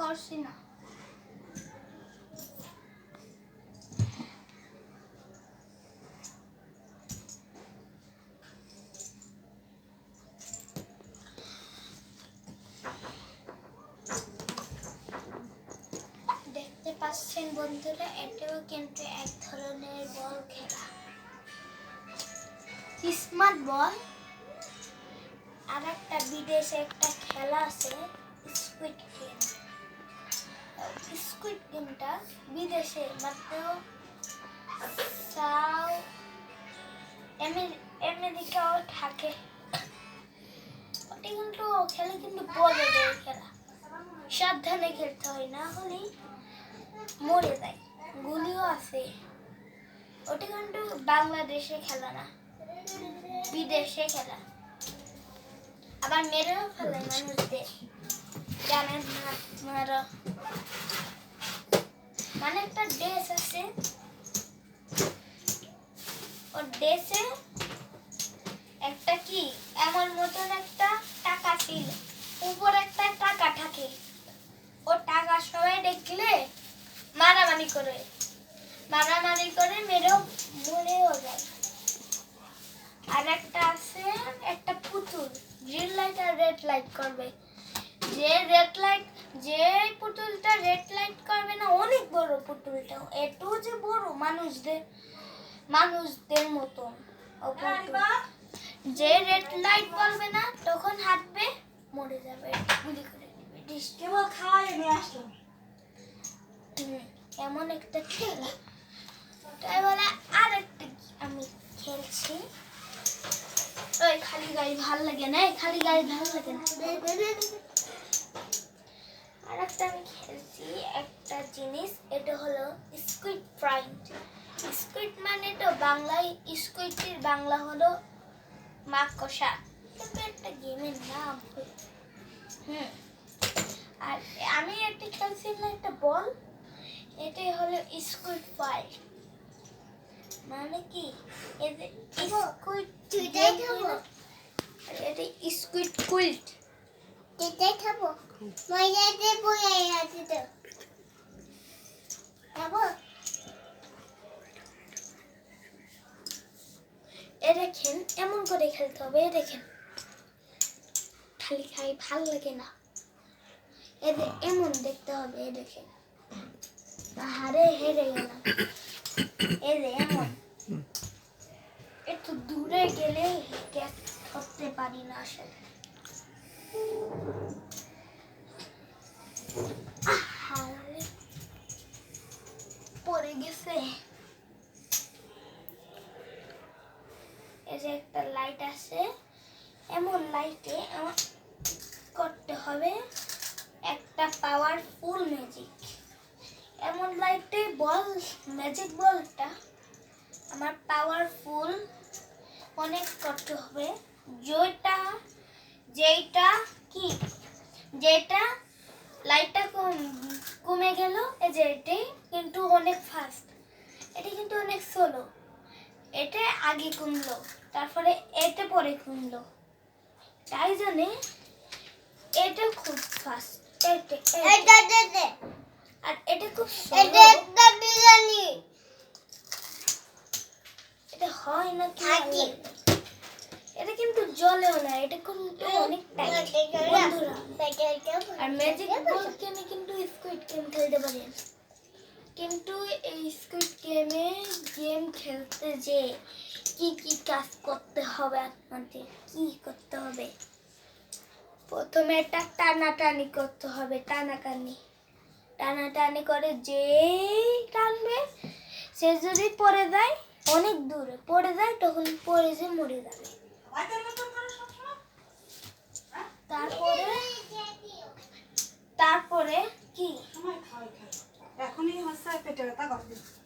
করছি না। দেখতে পাচ্ছেন বন্ধুরা, এটাও কিন্তু এক ধরনের বল খেলা। স্মার্ট বল। আর একটা বিদেশে একটা খেলা আছে স্কুইড গেম স্কুইড গেমটা বিদেশে, মাত্র সাউ আমেরিকাও থাকে। ওটি কিন্তু খেলে কিন্তু বলে দেয় খেলা। সাবধানে খেলতে হয়, না হলেই মরে যায়। গুলিও আছে। ওটা কিন্তু বাংলাদেশে খেলা না, বিদেশে খেলা। আবার মেরেও ফেলে মানুষদের। জানেন না আপনারা মানে একটা ড্রেস আছে। ও ড্রেসে একটা কি? এমন মতন একটা টাকা ছিল। উপর একটা টাকা থাকে। ও টাকা সবাই দেখলে মারামারি করে। মারামারি করে মেরেও মরেও যায়। আর একটা আছে একটা পুতুল গ্রিন লাইট আর রেড লাইট করবে যে রেড লাইট যে পুতুলটা রেড লাইট করবে না অনেক বড় এটু যে বড় মানুষদের মানুষদের মতন যে রেড লাইট বলবে না তখন হাঁটবে মরে যাবে। গুলি করে কেবল খাওয়াই নিয়ে আসলাম হুম, এমন একটা খেলা। তাই বলে আর একটা আমি খেলছি? ওই খালি গাড়ি ভালো লাগে না খালি গাড়ি ভালো লাগে না। একটা আমি খেলছি একটা জিনিস এটা হলো স্কুইড ফ্রাইড স্কুইড মানে তো বাংলায় স্কুইডের বাংলা হলো মাকড়সা। কিন্তু একটা গেমের নাম হুম। আর আমি একটা খেলছিলাম একটা বল এটাই হলো স্কুইড ফাইট মানে কি? স্কুইড। এটা স্কুইড কুইল্ট এটাই খাব? দেখেন, এমন করে খেলতে হবে দেখেন। খালি খাই, ভালো লাগে না। এদের এমন দেখতে হবে, এ দেখেন। হারে হেরে গেলাম এ যে এমন। একটু দূরে গেলে ক্যাচ করতে পারি না আসলে। পড়ে গেছে একটা লাইট আছে। এমন লাইটে আমার করতে হবে একটা পাওয়ারফুল ম্যাজিক এমন লাইটে বল ম্যাজিক বলটা আমার পাওয়ারফুল অনেক করতে হবে। যেটা যেটা কি? যেটা লাইটটা কম- কমে গেল। এই যে এটি কিন্তু অনেক ফাস্ট এটি কিন্তু অনেক স্লো এটা আগে কমলো তারপরে এটা পরে কমলো। তাই জন্যে এটা খুব ফাস্ট এটা আর এটা খুব এটা একটা বিরিয়ানি। এটা হয় না কি এটা কিন্তু জলেও না এটা কিন্তু অনেক টাইট আর ম্যাজিক কিন্তু স্কুইড গেম খেলতে কিন্তু এই স্কুইড গেমে গেম খেলতে যে কি কি কাজ করতে হবে আপনাদের? কি করতে হবে? প্রথমে একটা টানাটানি করতে হবে, টানাটানি। টানাটানি করে যে টানবে, সে যদি পড়ে যায়, অনেক দূরে পড়ে যায়, তখন পড়ে যে মরে যাবে ভাইদের মতন করে সবসময় তারপরে তারপরে